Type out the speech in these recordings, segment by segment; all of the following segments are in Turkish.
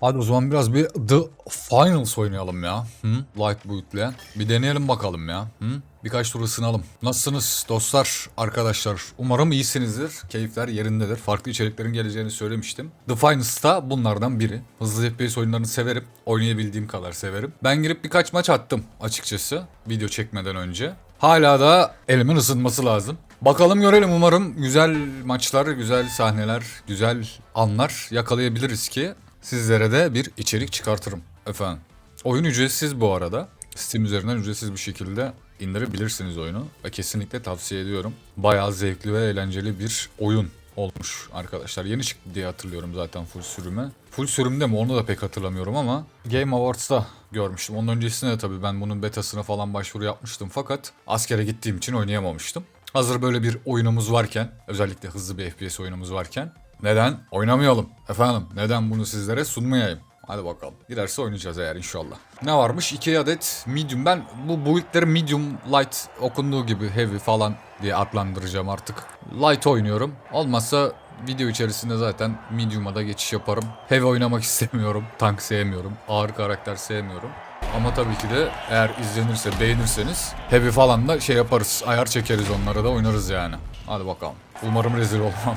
Hadi o zaman biraz bir The Finals oynayalım ya. Hı? Light Boot'le. Bir deneyelim bakalım ya. Hı? Birkaç tur ısınalım. Nasılsınız dostlar, arkadaşlar? Umarım iyisinizdir. Keyifler yerindedir. Farklı içeriklerin geleceğini söylemiştim. The Finals da bunlardan biri. Hızlı FPS oyunlarını severim. Oynayabildiğim kadar severim. Ben girip birkaç maç attım açıkçası. Video çekmeden önce. Hala da elimin ısınması lazım. Bakalım görelim umarım güzel maçlar, güzel sahneler, güzel anlar yakalayabiliriz ki sizlere de bir içerik çıkartırım efendim. Oyun ücretsiz bu arada. Steam üzerinden ücretsiz bir şekilde indirebilirsiniz oyunu ve kesinlikle tavsiye ediyorum. Bayağı zevkli ve eğlenceli bir oyun olmuş arkadaşlar. Yeni çıktı diye hatırlıyorum zaten full sürüme. Full sürümde mi onu da pek hatırlamıyorum ama Game Awards'ta görmüştüm. Onun öncesinde de tabii ben bunun betasına falan başvuru yapmıştım fakat askere gittiğim için oynayamamıştım. Hazır böyle bir oyunumuz varken, özellikle hızlı bir FPS oyunumuz varken neden oynamayalım? Efendim neden bunu sizlere sunmayayım? Hadi bakalım. Giderse oynayacağız eğer inşallah. Ne varmış? 2 adet medium. Ben bu build'leri medium light okunduğu gibi heavy falan diye adlandıracağım artık. Light oynuyorum. Olmazsa video içerisinde zaten medium'a da geçiş yaparım. Heavy oynamak istemiyorum. Tank sevmiyorum. Ağır karakter sevmiyorum. Ama tabii ki de eğer izlenirse, beğenirseniz heavy falan da şey yaparız. Ayar çekeriz onlara da oynarız yani. Hadi bakalım. Umarım rezil olmam.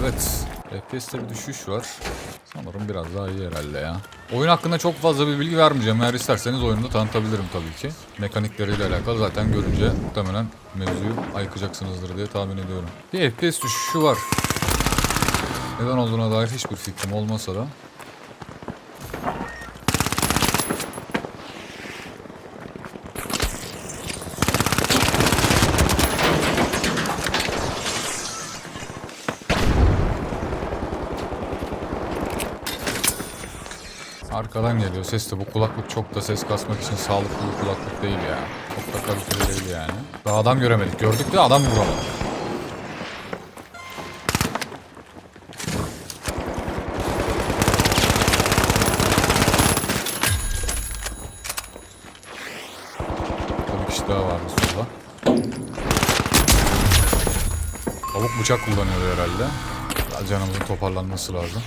Evet. FPS'te bir düşüş var. Sanırım biraz daha iyi herhalde ya. Oyun hakkında çok fazla bir bilgi vermeyeceğim. Eğer isterseniz oyunu da tanıtabilirim tabii ki. Mekanikleriyle alakalı zaten görünce muhtemelen mevzuyu ayıkacaksınızdır diye tahmin ediyorum. Bir FPS düşüşü var. Neden olduğuna dair hiçbir fikrim olmasa da. Arkadan geliyor ses de bu kulaklık çok da ses kasmak için sağlıklı bir kulaklık değil ya. Çok da kaliteli değil yani. Daha adam göremedik. Gördük de adam vuramadık. Bir kişi daha vardı solda. Tavuk bıçak kullanıyor herhalde. Canımızın toparlanması lazım.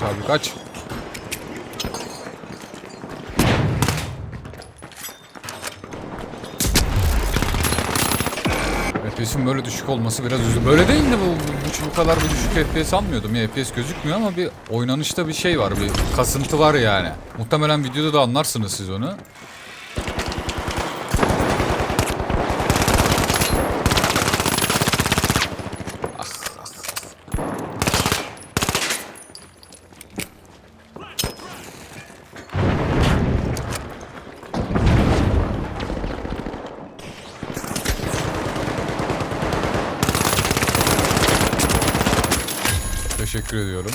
Kaç abi kaç. FPS'in böyle düşük olması biraz üzücü. Böyle değil de bu, bu, bu kadar bir düşük FPS almıyordum ya. FPS gözükmüyor ama bir oynanışta bir şey var. Bir kasıntı var yani. Muhtemelen videoda da anlarsınız siz onu. Teşekkür ediyorum.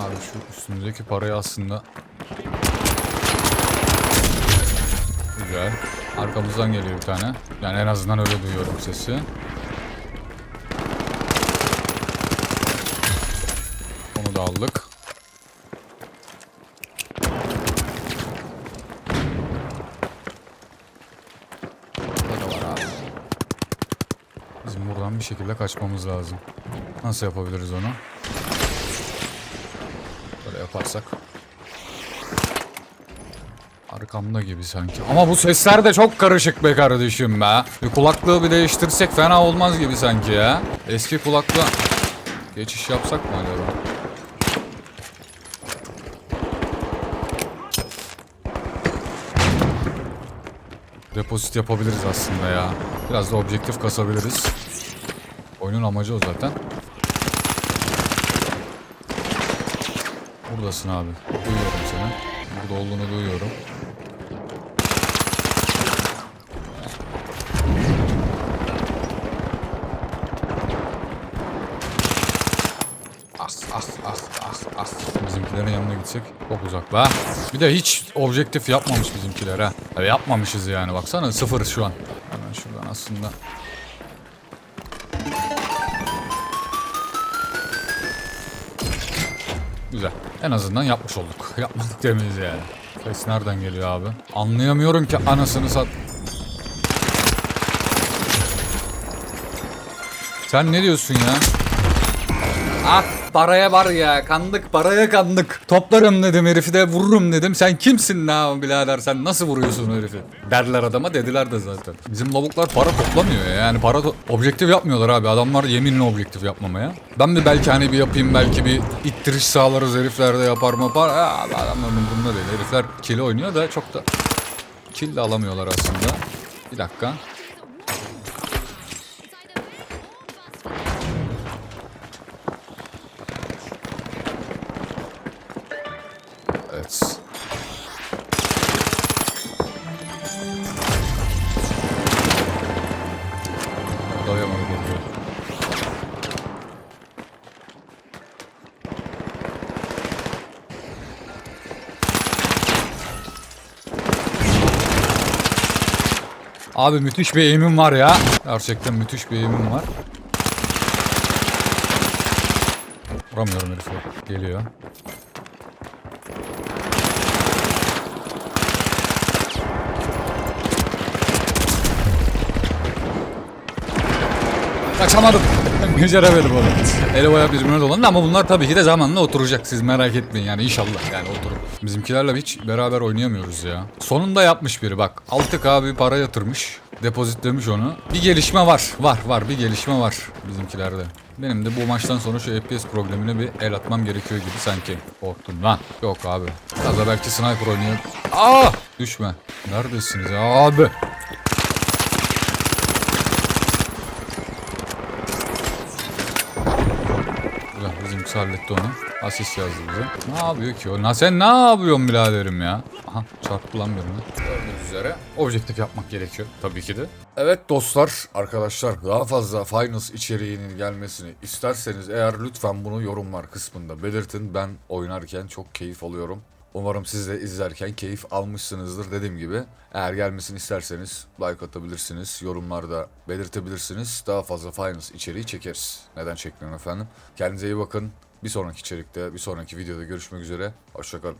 Abi şu üstümüzdeki parayı aslında Güzel. Arkamızdan geliyor bir tane. Yani en azından öyle duyuyorum sesi. Da aldık. Burada da var abi. Bizim buradan bir şekilde kaçmamız lazım. Nasıl yapabiliriz onu? Böyle yaparsak. Arkamda gibi sanki. Ama bu sesler de çok karışık be kardeşim be. Bir kulaklığı bir değiştirsek fena olmaz gibi sanki ya. Eski kulaklığa geçiş yapsak mı acaba? Depozit yapabiliriz aslında ya. Biraz da objektif kasabiliriz. Oyunun amacı o zaten. Buradasın abi. Duyuyorum seni. Burada olduğunu duyuyorum. Ah ah ah ah ah. Bizimkilerin yanına gitsek çok uzak be. Bir de hiç objektif yapmamış bizimkiler ha. Ya yapmamışız yani baksana sıfır şu an. Hemen şuradan aslında. Güzel. En azından yapmış olduk. Yapmadık demeyiz yani. Ses nereden geliyor abi? Anlayamıyorum ki anasını sat. Sen ne diyorsun ya? Ah paraya var ya kandık paraya kandık. Toplarım dedim herifi de vururum dedim. Sen kimsin la birader sen nasıl vuruyorsun herifi? Derler adama dediler de zaten. Bizim lavuklar para toplamıyor ya. Yani para to- objektif yapmıyorlar abi. Adamlar yeminle objektif yapmamaya. Ben bir belki hani bir yapayım belki bir ittiriş sağlarız herifler de yapar mı yapar. Ha, adamların umurunda değil. Herifler kill oynuyor da çok da kill de alamıyorlar aslında. Bir dakika. Doyamadı geliyor. Abi müthiş bir eğimim var ya. Gerçekten müthiş bir eğimim var. Vuramıyorum herifi. Geliyor. Kaçamadım. Beceremedim onu. Eli bayağı birbirine dolandı ama bunlar tabii ki de zamanla oturacak. Siz merak etmeyin yani inşallah yani oturur. Bizimkilerle hiç beraber oynayamıyoruz ya. Sonunda yapmış biri bak. 6K bir para yatırmış. Depozitlemiş onu. Bir gelişme var. Var var bir gelişme var bizimkilerde. Benim de bu maçtan sonra şu FPS problemine bir el atmam gerekiyor gibi sanki. Korktum lan. Yok abi. Biraz da belki sniper oynuyor. Aa! Düşme. Neredesiniz abi? Bizimkisi halletti onu. Asist yazdı bize. Ne yapıyor ki o? Na sen ne yapıyorsun biraderim ya? Aha çarptı lan birini. Gördüğünüz üzere objektif yapmak gerekiyor tabii ki de. Evet dostlar, arkadaşlar daha fazla Finals içeriğinin gelmesini isterseniz eğer lütfen bunu yorumlar kısmında belirtin. Ben oynarken çok keyif alıyorum. Umarım siz de izlerken keyif almışsınızdır dediğim gibi. Eğer gelmesini isterseniz like atabilirsiniz, yorumlarda belirtebilirsiniz. Daha fazla Finals içeriği çekeriz. Neden çekmiyorum efendim? Kendinize iyi bakın. Bir sonraki içerikte, bir sonraki videoda görüşmek üzere. Hoşçakalın.